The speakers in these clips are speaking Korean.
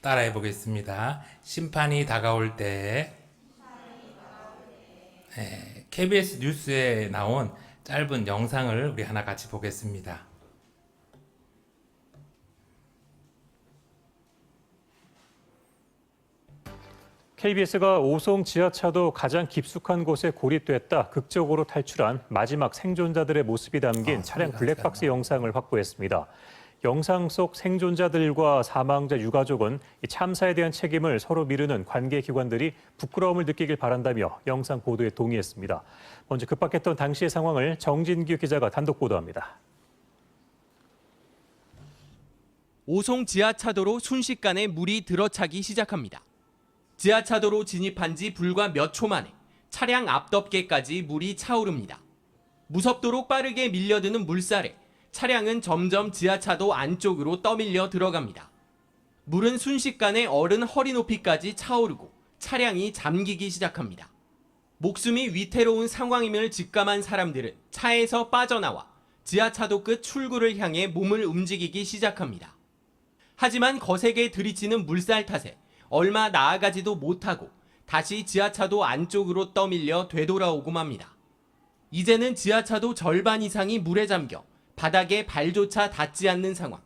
따라해 보겠습니다. 심판이 다가올 때 네, KBS 뉴스에 나온 짧은 영상을 우리 하나 같이 보겠습니다. KBS가 오송 지하차도 가장 깊숙한 곳에 고립됐다 극적으로 탈출한 마지막 생존자들의 모습이 담긴 아, 차량 블랙박스. 영상을 확보했습니다. 영상 속 생존자들과 사망자 유가족은 이 참사에 대한 책임을 서로 미루는 관계 기관들이 부끄러움을 느끼길 바란다며 영상 보도에 동의했습니다. 먼저 급박했던 당시의 상황을 정진규 기자가 단독 보도합니다. 오송 지하차도로 순식간에 물이 들어차기 시작합니다. 지하차도로 진입한 지 불과 몇 초 만에 차량 앞덮개까지 물이 차오릅니다. 무섭도록 빠르게 밀려드는 물살에 차량은 점점 지하차도 안쪽으로 떠밀려 들어갑니다. 물은 순식간에 어른 허리 높이까지 차오르고 차량이 잠기기 시작합니다. 목숨이 위태로운 상황임을 직감한 사람들은 차에서 빠져나와 지하차도 끝 출구를 향해 몸을 움직이기 시작합니다. 하지만 거세게 들이치는 물살 탓에 얼마 나아가지도 못하고 다시 지하차도 안쪽으로 떠밀려 되돌아오고 맙니다. 이제는 지하차도 절반 이상이 물에 잠겨 바닥에 발조차 닿지 않는 상황.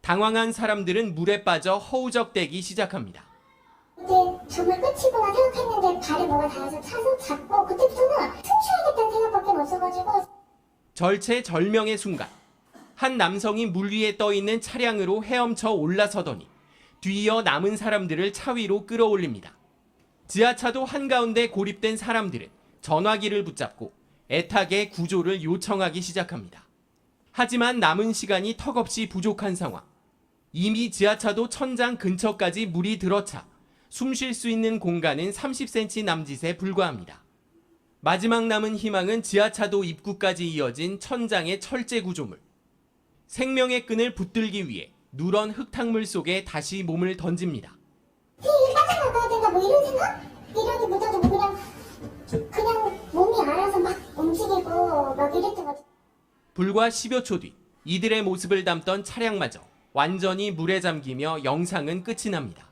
당황한 사람들은 물에 빠져 허우적대기 시작합니다. 이제 정말 끝이구나 생각했는데 발에 뭐가 닿아서 차서 잡고 그때부터는 숨 쉬어야겠다는 생각밖에 없어가지고 절체절명의 순간 한 남성이 물 위에 떠 있는 차량으로 헤엄쳐 올라서더니 뒤이어 남은 사람들을 차 위로 끌어올립니다. 지하차도 한가운데 고립된 사람들은 전화기를 붙잡고 애타게 구조를 요청하기 시작합니다. 하지만 남은 시간이 턱없이 부족한 상황. 이미 지하차도 천장 근처까지 물이 들어차 숨 쉴 수 있는 공간은 30cm 남짓에 불과합니다. 마지막 남은 희망은 지하차도 입구까지 이어진 천장의 철제 구조물. 생명의 끈을 붙들기 위해 누런 흙탕물 속에 다시 몸을 던집니다. 뭐 그냥 몸이 알아서 막 움직이고 막 이랬던 것 같아요. 불과 10여 초 뒤 이들의 모습을 담던 차량마저 완전히 물에 잠기며 영상은 끝이 납니다.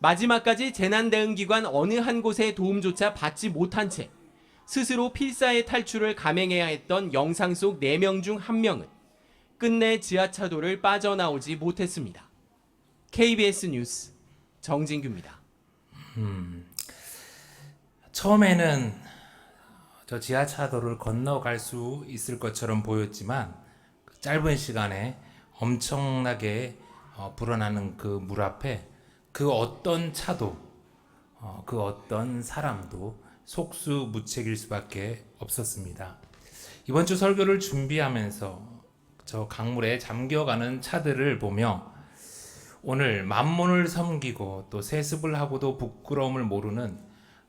마지막까지 재난대응기관 어느 한 곳의 도움조차 받지 못한 채 스스로 필사의 탈출을 감행해야 했던 영상 속 4명 중 1명은 끝내 지하차도를 빠져나오지 못했습니다. KBS 뉴스 정진규입니다. 처음에는 저 지하차도를 건너갈 수 있을 것처럼 보였지만 그 짧은 시간에 엄청나게 어, 불어나는 그 물 앞에 그 어떤 차도 어, 그 어떤 사람도 속수무책일 수밖에 없었습니다. 이번 주 설교를 준비하면서 저 강물에 잠겨가는 차들을 보며 오늘 만몬을 섬기고 또 세습을 하고도 부끄러움을 모르는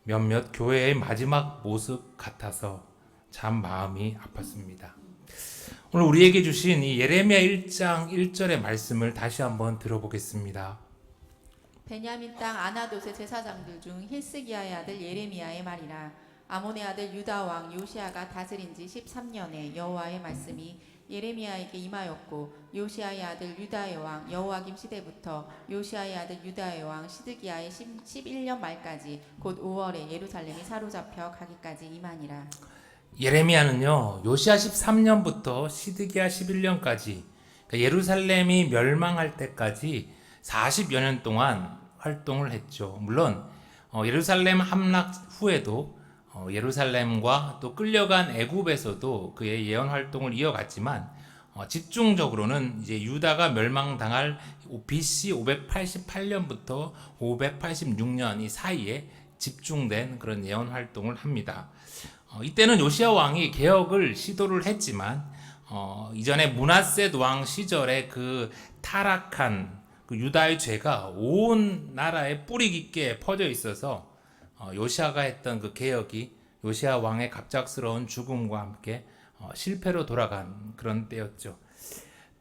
몇몇 교회의 마지막 모습 같아서 참 마음이 아팠습니다. 오늘 우리에게 주신 이 예레미야 1장 1절의 말씀을 다시 한번 들어보겠습니다. 베냐민 땅 아나돗의 제사장들 중 힐스기야의 아들 예레미야의 말이라 아몬의 아들 유다 왕 요시아가 다스린 지 13년에 여호와의 말씀이 예레미야에게 임하였고 요시아의 아들 유다의 왕 여호와김 시대부터 요시아의 아들 유다의 왕 시드기야의 10, 11년 말까지 곧 5월에 예루살렘이 사로잡혀 가기까지 임하니라 예레미야는요 요시아 13년부터 시드기야 11년까지 그러니까 예루살렘이 멸망할 때까지 40여 년 동안 활동을 했죠. 물론 어, 예루살렘 함락 후에도 어, 예루살렘과 또 끌려간 애굽에서도 그의 예언 활동을 이어갔지만 어, 집중적으로는 이제 유다가 멸망당할 BC 588년부터 586년 이 사이에 집중된 그런 예언 활동을 합니다. 어, 이때는 요시아 왕이 개혁을 시도를 했지만 어, 이전에 문하셋 왕 시절에 그 타락한 그 유다의 죄가 온 나라에 뿌리 깊게 퍼져 있어서 어, 요시아가 했던 그 개혁이 요시아 왕의 갑작스러운 죽음과 함께 어, 실패로 돌아간 그런 때였죠.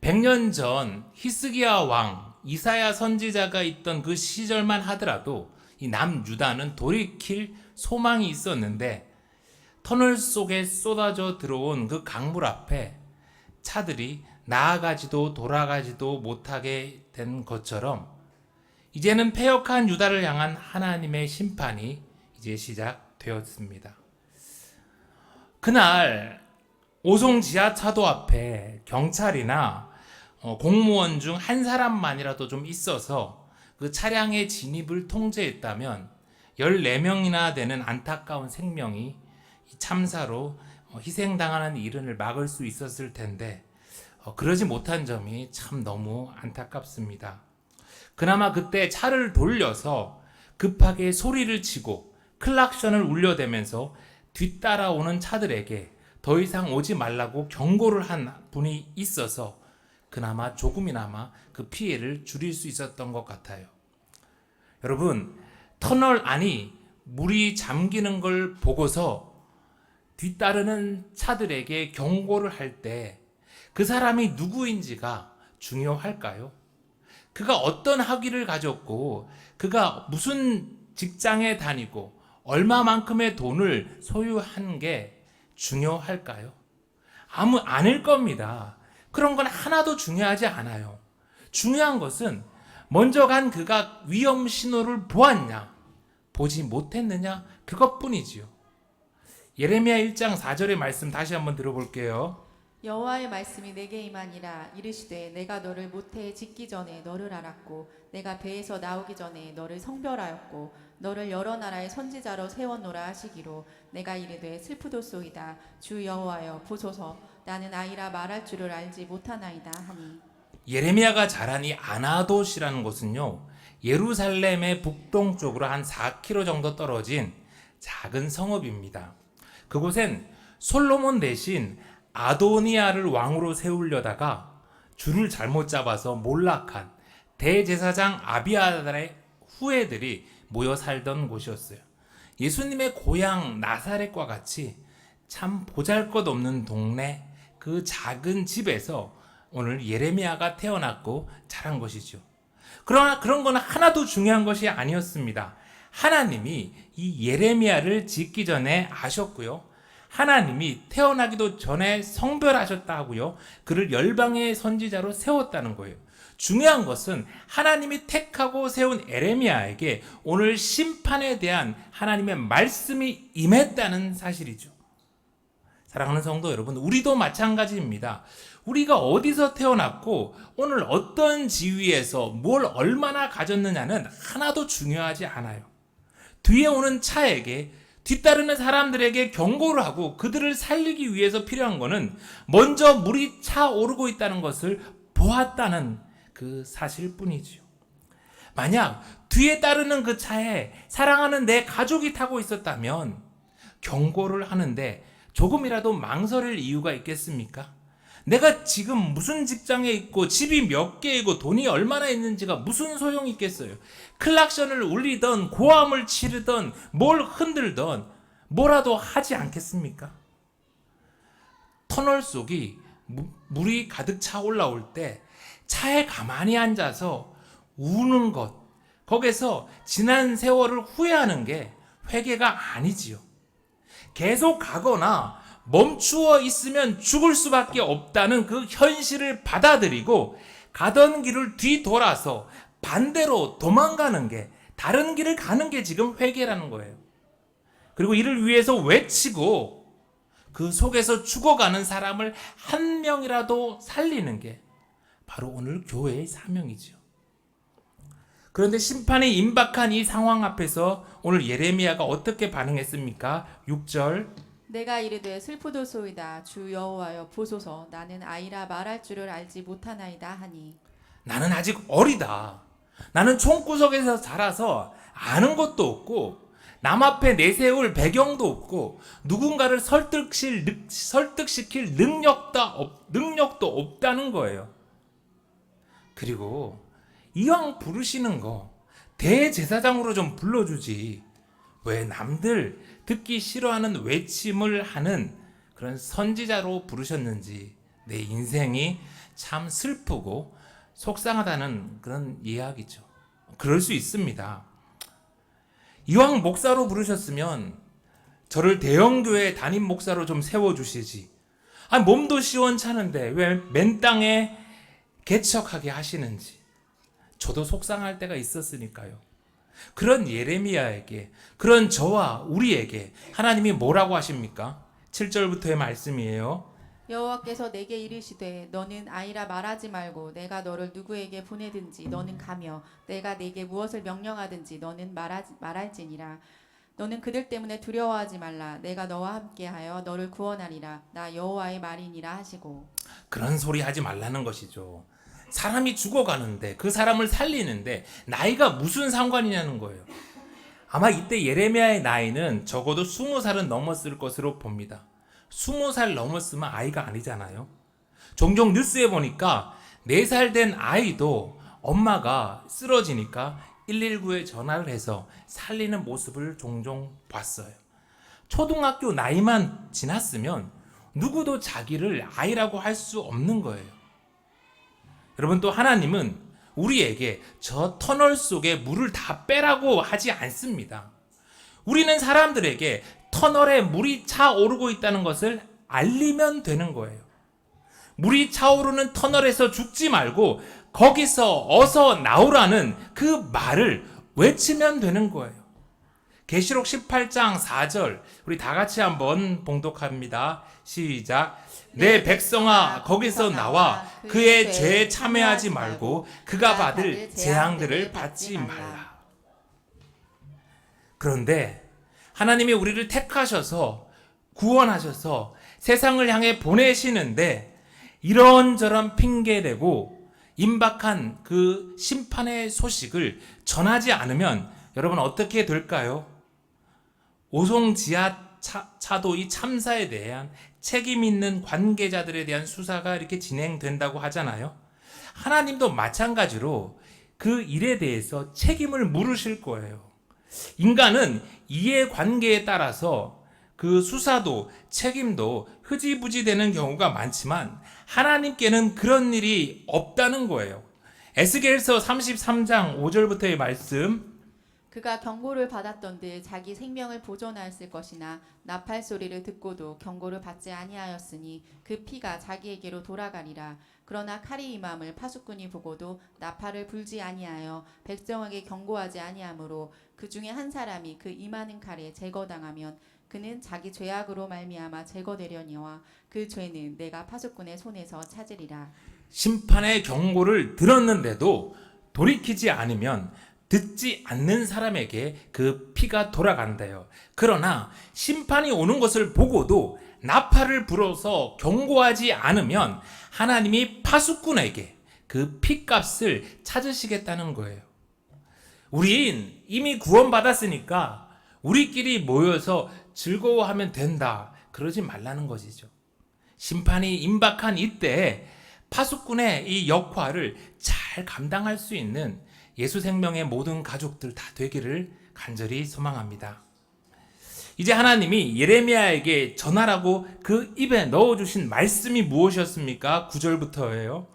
100년 전 히스기야 왕 이사야 선지자가 있던 그 시절만 하더라도 이 남유다는 돌이킬 소망이 있었는데 터널 속에 쏟아져 들어온 그 강물 앞에 차들이 나아가지도 돌아가지도 못하게 된 것처럼 이제는 패역한 유다를 향한 하나님의 심판이 이제 시작되었습니다. 그날 오송 지하차도 앞에 경찰이나 어, 공무원 중 한 사람만이라도 좀 있어서 그 차량의 진입을 통제했다면 14명이나 되는 안타까운 생명이 이 참사로 어, 희생당하는 일을 막을 수 있었을 텐데 어, 그러지 못한 점이 참 너무 안타깝습니다. 그나마 그때 차를 돌려서 급하게 소리를 치고 클락션을 울려대면서 뒤따라오는 차들에게 더 이상 오지 말라고 경고를 한 분이 있어서 그나마 조금이나마 그 피해를 줄일 수 있었던 것 같아요. 여러분, 터널 안이 물이 잠기는 걸 보고서 뒤따르는 차들에게 경고를 할 때 그 사람이 누구인지가 중요할까요? 그가 어떤 학위를 가졌고 그가 무슨 직장에 다니고 얼마만큼의 돈을 소유한 게 중요할까요? 아무 아닐 겁니다. 그런 건 하나도 중요하지 않아요. 중요한 것은 먼저 간 그가 위험 신호를 보았냐, 보지 못했느냐, 그것뿐이지요. 예레미야 1장 4절의 말씀 다시 한번 들어볼게요. 여호와의 말씀이 내게 임하니라. 이르시되 내가 너를 모태에 짓기 전에 너를 알았고 내가 배에서 나오기 전에 너를 성별하였고 너를 여러 나라의 선지자로 세웠노라 하시기로. 내가 이르되 슬프도소이다. 주 여호와여 보소서. 나는 아이라 말할 줄을 알지 못하나이다 하니. 예레미야가 자라니 아나돗이라는 곳은요, 예루살렘의 북동쪽으로 한 4km 정도 떨어진 작은 성읍입니다. 그곳엔 솔로몬 대신 아도니아를 왕으로 세우려다가 줄을 잘못 잡아서 몰락한 대제사장 아비아달의 후예들이 모여 살던 곳이었어요. 예수님의 고향 나사렛과 같이 참 보잘것 없는 동네 그 작은 집에서 오늘 예레미야가 태어났고 자란 것이죠. 그러나 그런 건 하나도 중요한 것이 아니었습니다. 하나님이 이 예레미야를 짓기 전에 아셨고요. 하나님이 태어나기도 전에 성별하셨다고요. 그를 열방의 선지자로 세웠다는 거예요. 중요한 것은 하나님이 택하고 세운 에레미야에게 오늘 심판에 대한 하나님의 말씀이 임했다는 사실이죠. 사랑하는 성도 여러분, 우리도 마찬가지입니다. 우리가 어디서 태어났고 오늘 어떤 지위에서 뭘 얼마나 가졌느냐는 하나도 중요하지 않아요. 뒤에 오는 차에게 뒤따르는 사람들에게 경고를 하고 그들을 살리기 위해서 필요한 것은 먼저 물이 차오르고 있다는 것을 보았다는 그 사실 뿐이지요. 만약 뒤에 따르는 그 차에 사랑하는 내 가족이 타고 있었다면 경고를 하는데 조금이라도 망설일 이유가 있겠습니까? 내가 지금 무슨 직장에 있고 집이 몇 개이고 돈이 얼마나 있는지가 무슨 소용이 있겠어요? 클락션을 울리던 고함을 치르던 뭘 흔들던 뭐라도 하지 않겠습니까? 터널 속이 무- 물이 가득 차 올라올 때 차에 가만히 앉아서 우는 것, 거기서 지난 세월을 후회하는 게 회개가 아니지요. 계속 가거나 멈추어 있으면 죽을 수밖에 없다는 그 현실을 받아들이고 가던 길을 뒤돌아서 반대로 도망가는 게 다른 길을 가는 게 지금 회개라는 거예요. 그리고 이를 위해서 외치고 그 속에서 죽어가는 사람을 한 명이라도 살리는 게 바로 오늘 교회의 사명이죠. 그런데 심판이 임박한 이 상황 앞에서 오늘 예레미야가 어떻게 반응했습니까? 6절 내가 이르되 슬프도소이다 주 여호와여 보소서 나는 아이라 말할 줄을 알지 못하나이다 하니 나는 아직 어리다. 나는 총구석에서 자라서 아는 것도 없고 남 앞에 내세울 배경도 없고 누군가를 설득실 능- 설득시킬 능력도 없, 능력도 없다는 거예요. 그리고 이왕 부르시는 거 대제사장으로 좀 불러주지. 왜 남들 듣기 싫어하는 외침을 하는 그런 선지자로 부르셨는지 내 인생이 참 슬프고 속상하다는 그런 이야기죠. 그럴 수 있습니다. 이왕 목사로 부르셨으면 저를 대형교회 담임 목사로 좀 세워주시지. 아, 몸도 시원찮은데 왜 맨 땅에 개척하게 하시는지. 저도 속상할 때가 있었으니까요. 그런 예레미야에게, 그런 저와 우리에게 하나님이 뭐라고 하십니까? 7절부터의 말씀이에요. 여호와께서 내게 이르시되 너는 아이라 말하지 말고 내가 너를 누구에게 보내든지 너는 가며 내가 내게 무엇을 명령하든지 너는 말하지 말할지니라 너는 그들 때문에 두려워하지 말라 내가 너와 함께하여 너를 구원하리라 나 여호와의 말이니라 하시고 그런 소리 하지 말라는 것이죠. 사람이 죽어가는데 그 사람을 살리는데 나이가 무슨 상관이냐는 거예요. 아마 이때 예레미야의 나이는 적어도 스무 살은 넘었을 것으로 봅니다. 스무 살 넘었으면 아이가 아니잖아요. 종종 뉴스에 보니까 네살된 아이도 엄마가 쓰러지니까 119에 전화를 해서 살리는 모습을 종종 봤어요. 초등학교 나이만 지났으면 누구도 자기를 아이라고 할 수 없는 거예요. 여러분 또 하나님은 우리에게 저 터널 속에 물을 다 빼라고 하지 않습니다. 우리는 사람들에게 터널에 물이 차오르고 있다는 것을 알리면 되는 거예요. 물이 차오르는 터널에서 죽지 말고 거기서 어서 나오라는 그 말을 외치면 되는 거예요. 계시록 18장 4절 우리 다 같이 한번 봉독합니다. 시작. 내 백성아 거기서 나와 그의 죄에 참여하지 말고 그가 받을 재앙들을 받지 말라. 그런데 하나님이 우리를 택하셔서 구원하셔서 세상을 향해 보내시는데 이런저런 핑계대고 임박한 그 심판의 소식을 전하지 않으면 여러분 어떻게 될까요? 오송 지하 차, 차도 이 참사에 대한 책임 있는 관계자들에 대한 수사가 이렇게 진행된다고 하잖아요. 하나님도 마찬가지로 그 일에 대해서 책임을 물으실 거예요. 인간은 이해 관계에 따라서 그 수사도 책임도 흐지부지 되는 경우가 많지만 하나님께는 그런 일이 없다는 거예요. 에스겔서 33장 5절부터의 말씀 그가 경고를 받았던데 자기 생명을 보존하였을 것이나 나팔 소리를 듣고도 경고를 받지 아니하였으니 그 피가 자기에게로 돌아가리라. 그러나 칼이 임함을 파수꾼이 보고도 나팔을 불지 아니하여 백성에게 경고하지 아니하므로 그 중에 한 사람이 그 임하는 칼에 제거당하면 그는 자기 죄악으로 말미암아 제거되려니와 그 죄는 내가 파수꾼의 손에서 찾으리라. 심판의 경고를 들었는데도 돌이키지 않으면 듣지 않는 사람에게 그 피가 돌아간대요. 그러나 심판이 오는 것을 보고도 나팔을 불어서 경고하지 않으면 하나님이 파수꾼에게 그 피값을 찾으시겠다는 거예요. 우린 이미 구원받았으니까 우리끼리 모여서 즐거워하면 된다. 그러지 말라는 것이죠. 심판이 임박한 이때 파수꾼의 이 역할을 잘 감당할 수 있는 예수 생명의 모든 가족들 다 되기를 간절히 소망합니다. 이제 하나님이 예레미야에게 전하라고 그 입에 넣어 주신 말씀이 무엇이었습니까? 9절부터예요.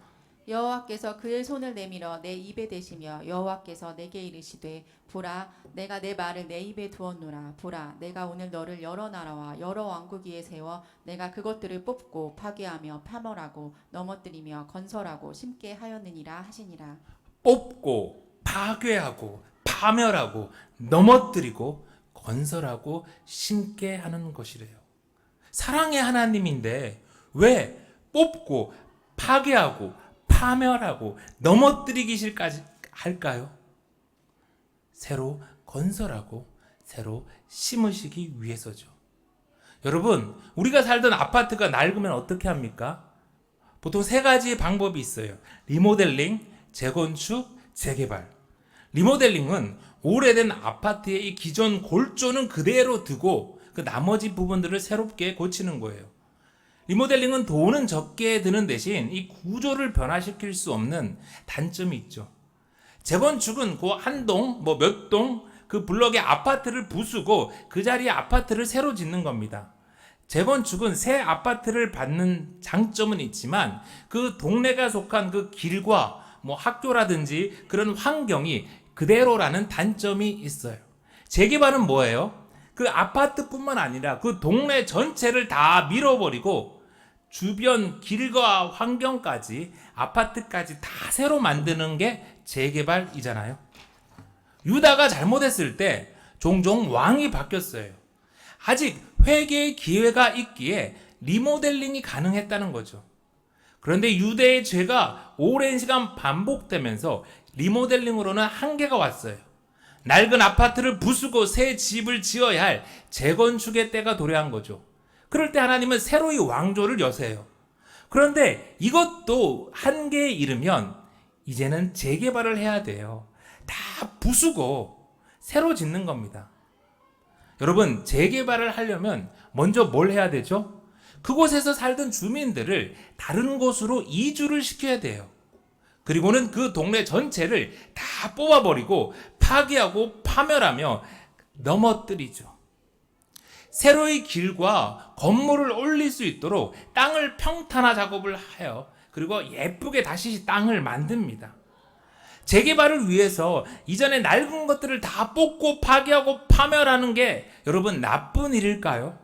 여호와께서 그의 손을 내밀어 내 입에 대시며 여호와께서 내게 이르시되 보라 내가 내 말을 내 입에 두었노라 보라 내가 오늘 너를 여러 나라와 여러 왕국 위에 세워 내가 그것들을 뽑고 파괴하며 파멸하고 넘어뜨리며 건설하고 심게 하였느니라 하시니라 뽑고 파괴하고 파멸하고 넘어뜨리고 건설하고 심게 하는 것이래요. 사랑의 하나님인데 왜 뽑고 파괴하고 파멸하고 넘어뜨리기실까지 할까요? 새로 건설하고 새로 심으시기 위해서죠. 여러분, 우리가 살던 아파트가 낡으면 어떻게 합니까? 보통 세 가지 방법이 있어요. 리모델링, 재건축, 재개발. 리모델링은 오래된 아파트의 이 기존 골조는 그대로 두고 그 나머지 부분들을 새롭게 고치는 거예요. 리모델링은 돈은 적게 드는 대신 이 구조를 변화시킬 수 없는 단점이 있죠. 재건축은 그 한 동, 뭐 몇 동, 그 블럭의 아파트를 부수고 그 자리에 아파트를 새로 짓는 겁니다. 재건축은 새 아파트를 받는 장점은 있지만 그 동네가 속한 그 길과 뭐 학교라든지 그런 환경이 그대로라는 단점이 있어요. 재개발은 뭐예요? 그 아파트뿐만 아니라 그 동네 전체를 다 밀어버리고 주변 길과 환경까지 아파트까지 다 새로 만드는 게 재개발이잖아요. 유다가 잘못했을 때 종종 왕이 바뀌었어요. 아직 회개의 기회가 있기에 리모델링이 가능했다는 거죠. 그런데 유대의 죄가 오랜 시간 반복되면서 리모델링으로는 한계가 왔어요. 낡은 아파트를 부수고 새 집을 지어야 할 재건축의 때가 도래한 거죠. 그럴 때 하나님은 새로이 왕조를 여세요. 그런데 이것도 한계에 이르면 이제는 재개발을 해야 돼요. 다 부수고 새로 짓는 겁니다. 여러분, 재개발을 하려면 먼저 뭘 해야 되죠? 그곳에서 살던 주민들을 다른 곳으로 이주를 시켜야 돼요. 그리고는 그 동네 전체를 다 뽑아버리고 파괴하고 파멸하며 넘어뜨리죠. 세로의 길과 건물을 올릴 수 있도록 땅을 평탄화 작업을 하여 그리고 예쁘게 다시 땅을 만듭니다. 재개발을 위해서 이전에 낡은 것들을 다 뽑고 파괴하고 파멸하는 게 여러분 나쁜 일일까요?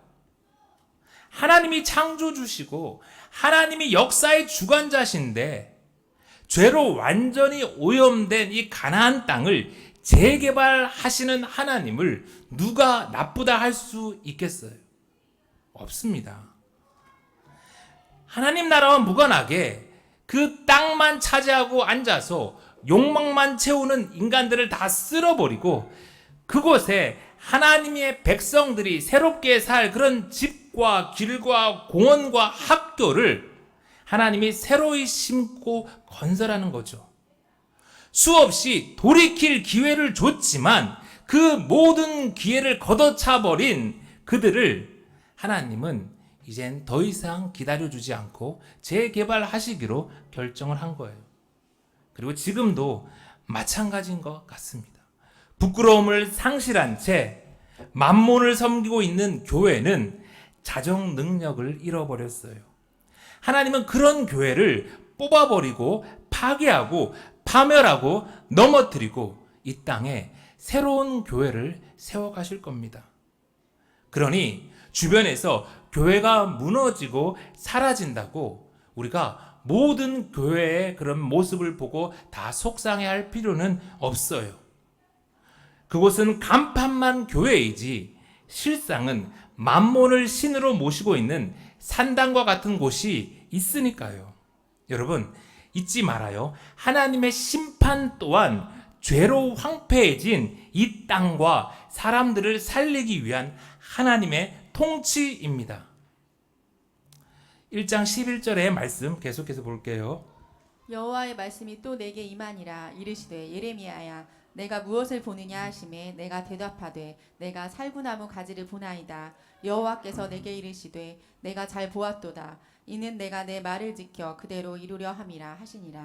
하나님이 창조 주시고 하나님이 역사의 주관자신데 죄로 완전히 오염된 이 가나안 땅을 재개발하시는 하나님을 누가 나쁘다 할 수 있겠어요? 없습니다. 하나님 나라와 무관하게 그 땅만 차지하고 앉아서 욕망만 채우는 인간들을 다 쓸어버리고 그곳에 하나님의 백성들이 새롭게 살 그런 집과 길과 공원과 학교를 하나님이 새로이 심고 건설하는 거죠. 수없이 돌이킬 기회를 줬지만 그 모든 기회를 걷어차 버린 그들을 하나님은 이젠 더 이상 기다려주지 않고 재개발하시기로 결정을 한 거예요. 그리고 지금도 마찬가지인 것 같습니다. 부끄러움을 상실한 채 만몬을 섬기고 있는 교회는 자정 능력을 잃어버렸어요. 하나님은 그런 교회를 뽑아버리고 파괴하고 파멸하고 넘어뜨리고 이 땅에 새로운 교회를 세워가실 겁니다. 그러니 주변에서 교회가 무너지고 사라진다고 우리가 모든 교회의 그런 모습을 보고 다 속상해 할 필요는 없어요. 그곳은 간판만 교회이지 실상은 만몬을 신으로 모시고 있는 산당과 같은 곳이 있으니까요. 여러분, 잊지 말아요. 하나님의 심판 또한 죄로 황폐해진 이 땅과 사람들을 살리기 위한 하나님의 통치입니다. 1장 11절의 말씀 계속해서 볼게요. 여호와의 말씀이 또 내게 임하니라 이르시되 예레미야야 내가 무엇을 보느냐 하심에 내가 대답하되 내가 살구나무 가지를 보나이다 여호와께서 내게 이르시되 내가 잘 보았도다 이는 내가 내 말을 지켜 그대로 이루려 함이라 하시니라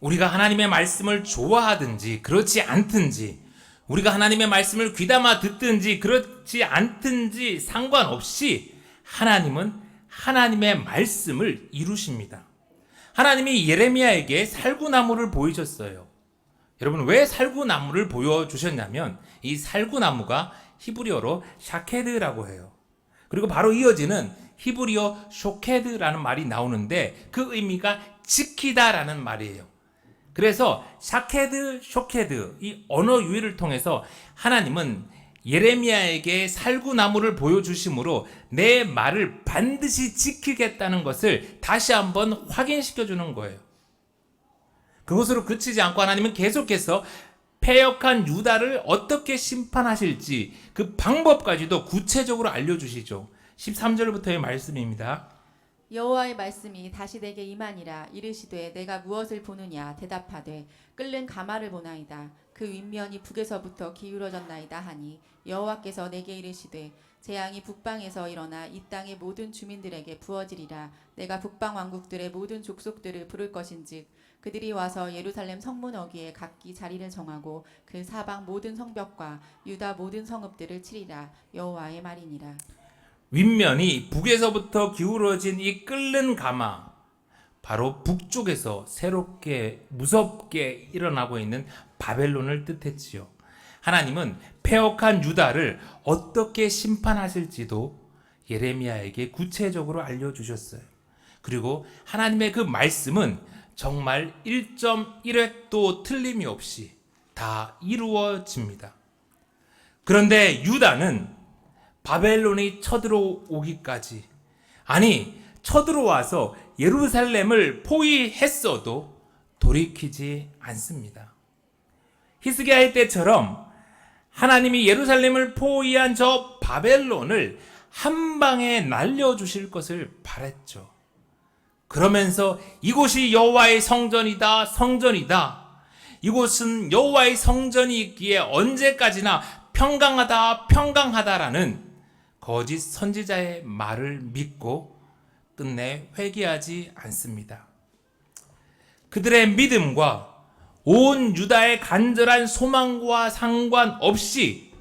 우리가 하나님의 말씀을 좋아하든지 그렇지 않든지 우리가 하나님의 말씀을 귀담아 듣든지 그렇지 않든지 상관없이 하나님은 하나님의 말씀을 이루십니다. 하나님이 예레미야에게 살구나무를 보이셨어요. 여러분 왜 살구나무를 보여주셨냐면 이 살구나무가 히브리어로 샤케드라고 해요. 그리고 바로 이어지는 히브리어 쇼케드라는 말이 나오는데 그 의미가 지키다라는 말이에요. 그래서 샤케드, 쇼케드 이 언어 유희를 통해서 하나님은 예레미야에게 살구나무를 보여주심으로 내 말을 반드시 지키겠다는 것을 다시 한번 확인시켜 주는 거예요. 그것으로 그치지 않고 하나님은 계속해서 패역한 유다를 어떻게 심판하실지 그 방법까지도 구체적으로 알려주시죠. 13절부터의 말씀입니다. 여호와의 말씀이 다시 내게 임하니라 이르시되 내가 무엇을 보느냐 대답하되 끓는 가마를 보나이다 그 윗면이 북에서부터 기울어졌나이다 하니 여호와께서 내게 이르시되 재앙이 북방에서 일어나 이 땅의 모든 주민들에게 부어지리라 내가 북방 왕국들의 모든 족속들을 부를 것인즉 그들이 와서 예루살렘 성문 어귀에 각기 자리를 정하고 그 사방 모든 성벽과 유다 모든 성읍들을 치리라 여호와의 말이니라 윗면이 북에서부터 기울어진 이 끓는 가마 바로 북쪽에서 새롭게 무섭게 일어나고 있는 바벨론을 뜻했지요. 하나님은 폐역한 유다를 어떻게 심판하실지도 예레미야에게 구체적으로 알려주셨어요. 그리고 하나님의 그 말씀은 정말 1.1획도 틀림이 없이 다 이루어집니다. 그런데 유다는 바벨론이 쳐들어오기까지 아니 쳐들어와서 예루살렘을 포위했어도 돌이키지 않습니다. 히스기야의 때처럼 하나님이 예루살렘을 포위한 저 바벨론을 한 방에 날려 주실 것을 바랬죠. 그러면서 이곳이 여호와의 성전이다, 성전이다. 이곳은 여호와의 성전이 있기에 언제까지나 평강하다, 평강하다라는 거짓 선지자의 말을 믿고 끝내 회개하지 않습니다. 그들의 믿음과 온 유다의 간절한 소망과 상관없이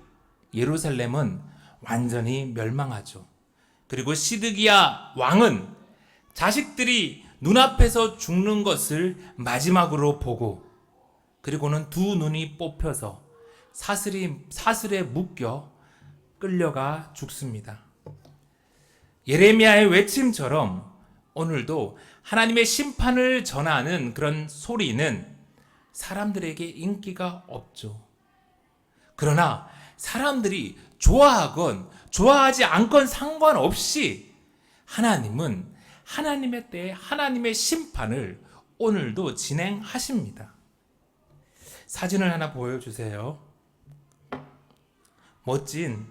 예루살렘은 완전히 멸망하죠. 그리고 시드기야 왕은 자식들이 눈앞에서 죽는 것을 마지막으로 보고 그리고는 두 눈이 뽑혀서 사슬이 사슬에 묶여 끌려가 죽습니다. 예레미야의 외침처럼 오늘도 하나님의 심판을 전하는 그런 소리는 사람들에게 인기가 없죠. 그러나 사람들이 좋아하건 좋아하지 않건 상관없이 하나님은 하나님의 때에 하나님의 심판을 오늘도 진행하십니다. 사진을 하나 보여주세요. 멋진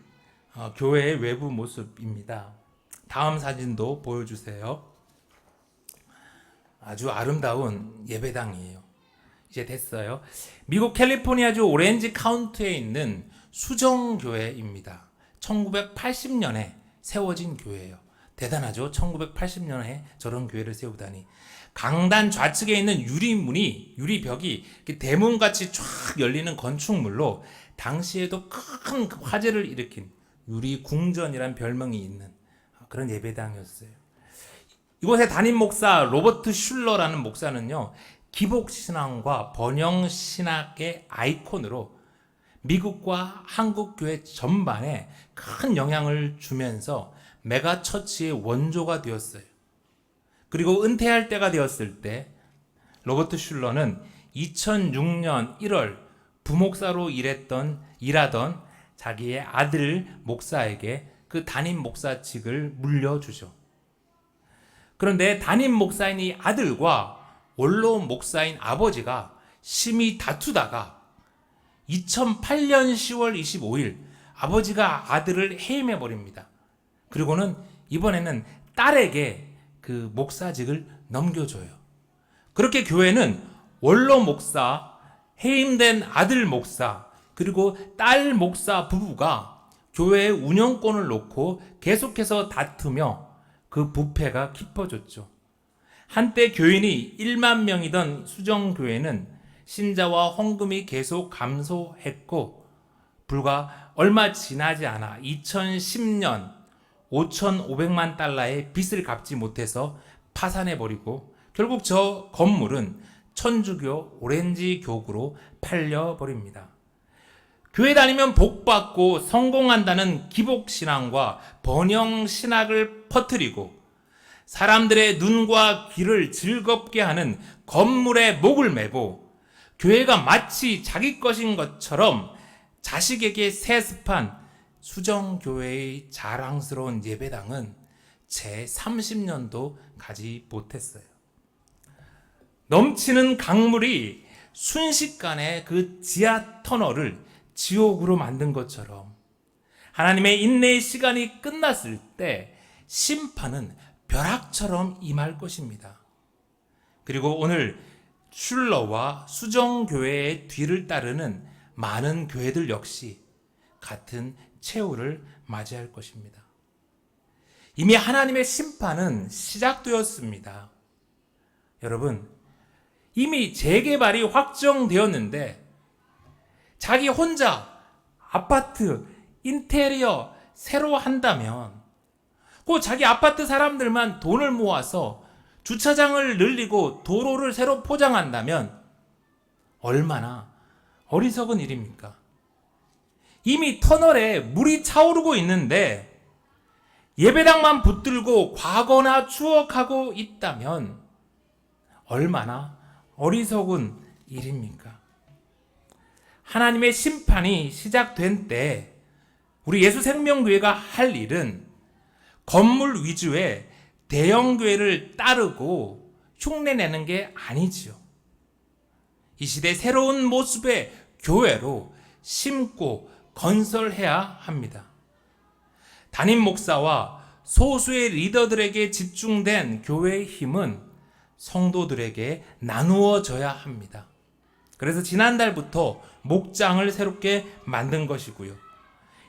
어, 교회의 외부 모습입니다. 다음 사진도 보여주세요. 아주 아름다운 예배당이에요. 이제 됐어요. 미국 캘리포니아주 오렌지 카운티에 있는 수정교회입니다. 1980년에 세워진 교회예요. 대단하죠? 1980년에 저런 교회를 세우다니. 강단 좌측에 있는 유리문이 유리벽이 대문같이 쫙 열리는 건축물로 당시에도 큰 화제를 일으킨 유리 궁전이란 별명이 있는 그런 예배당이었어요. 이곳의 담임 목사 로버트 슐러라는 목사는요. 기복 신앙과 번영 신학의 아이콘으로 미국과 한국 교회 전반에 큰 영향을 주면서 메가 처치의 원조가 되었어요. 그리고 은퇴할 때가 되었을 때 로버트 슐러는 2006년 1월 부목사로 일했던 일하던 자기의 아들 목사에게 그 담임 목사직을 물려주죠. 그런데 담임 목사인 이 아들과 원로 목사인 아버지가 심히 다투다가 2008년 10월 25일 아버지가 아들을 해임해 버립니다. 그리고는 이번에는 딸에게 그 목사직을 넘겨줘요. 그렇게 교회는 원로 목사, 해임된 아들 목사, 그리고 딸 목사 부부가 교회의 운영권을 놓고 계속해서 다투며 그 부패가 깊어졌죠. 한때 교인이 1만 명이던 수정교회는 신자와 헌금이 계속 감소했고 불과 얼마 지나지 않아 2010년 5,500만 달러의 빚을 갚지 못해서 파산해 버리고 결국 저 건물은 천주교 오렌지 교구로 팔려 버립니다. 교회 다니면 복 받고 성공한다는 기복 신앙과 번영 신학을 퍼뜨리고 사람들의 눈과 귀를 즐겁게 하는 건물에 목을 매고 교회가 마치 자기 것인 것처럼 자식에게 세습한 수정교회의 자랑스러운 예배당은 제 30년도 가지 못했어요. 넘치는 강물이 순식간에 그 지하 터널을 지옥으로 만든 것처럼 하나님의 인내의 시간이 끝났을 때 심판은 벼락처럼 임할 것입니다. 그리고 오늘 슐러와 수정교회의 뒤를 따르는 많은 교회들 역시 같은 최후를 맞이할 것입니다. 이미 하나님의 심판은 시작되었습니다. 여러분, 이미 재개발이 확정되었는데 자기 혼자 아파트 인테리어 새로 한다면 그 자기 아파트 사람들만 돈을 모아서 주차장을 늘리고 도로를 새로 포장한다면 얼마나 어리석은 일입니까? 이미 터널에 물이 차오르고 있는데 예배당만 붙들고 과거나 추억하고 있다면 얼마나 어리석은 일입니까? 하나님의 심판이 시작된 때 우리 예수 생명교회가 할 일은 건물 위주의 대형 교회를 따르고 흉내내는 게 아니지요. 이 시대 새로운 모습의 교회로 심고 건설해야 합니다. 담임 목사와 소수의 리더들에게 집중된 교회의 힘은 성도들에게 나누어져야 합니다. 그래서 지난달부터 목장을 새롭게 만든 것이고요.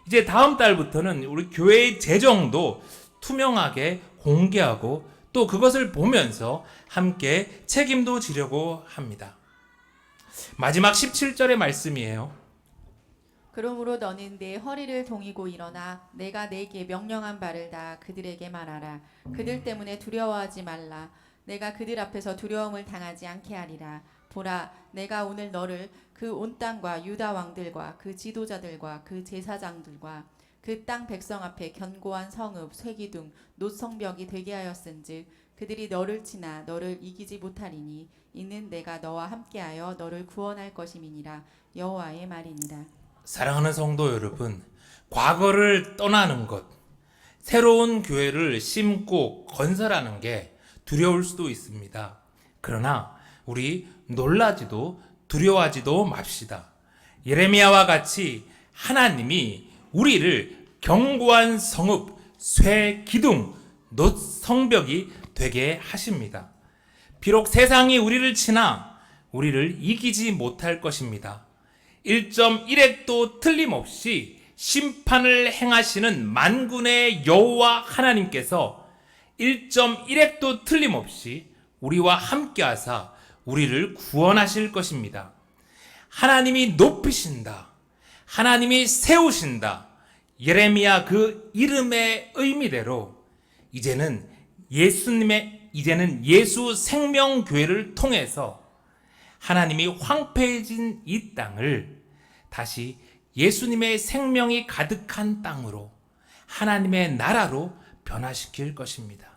이제 다음 달부터는 우리 교회의 재정도 투명하게 공개하고 또 그것을 보면서 함께 책임도 지려고 합니다. 마지막 17절의 말씀이에요. 그러므로 너는 내 허리를 동이고 일어나 내가 내게 명령한 바를 다 그들에게 말하라. 그들 때문에 두려워하지 말라. 내가 그들 앞에서 두려움을 당하지 않게 하리라. 보라, 내가 오늘 너를 그 온 땅과 유다 왕들과 그 지도자들과 그 제사장들과 그 땅 백성 앞에 견고한 성읍, 쇠기둥, 노성벽이 되게 하였은즉 그들이 너를 치나 너를 이기지 못하리니 이는 내가 너와 함께하여 너를 구원할 것임이니라 여호와의 말이니라. 사랑하는 성도 여러분, 과거를 떠나는 것, 새로운 교회를 심고 건설하는 게 두려울 수도 있습니다. 그러나 우리 놀라지도 두려워하지도 맙시다. 예레미야와 같이 하나님이 우리를 견고한 성읍, 쇠 기둥, 놋 성벽이 되게 하십니다. 비록 세상이 우리를 치나 우리를 이기지 못할 것입니다. 1.1핵도 틀림없이 심판을 행하시는 만군의 여호와 하나님께서 1.1핵도 틀림없이 우리와 함께 하사 우리를 구원하실 것입니다. 하나님이 높이신다. 하나님이 세우신다. 예레미야 그 이름의 의미대로 이제는 예수님의 이제는 예수 생명교회를 통해서 하나님이 황폐해진 이 땅을 다시 예수님의 생명이 가득한 땅으로 하나님의 나라로 변화시킬 것입니다.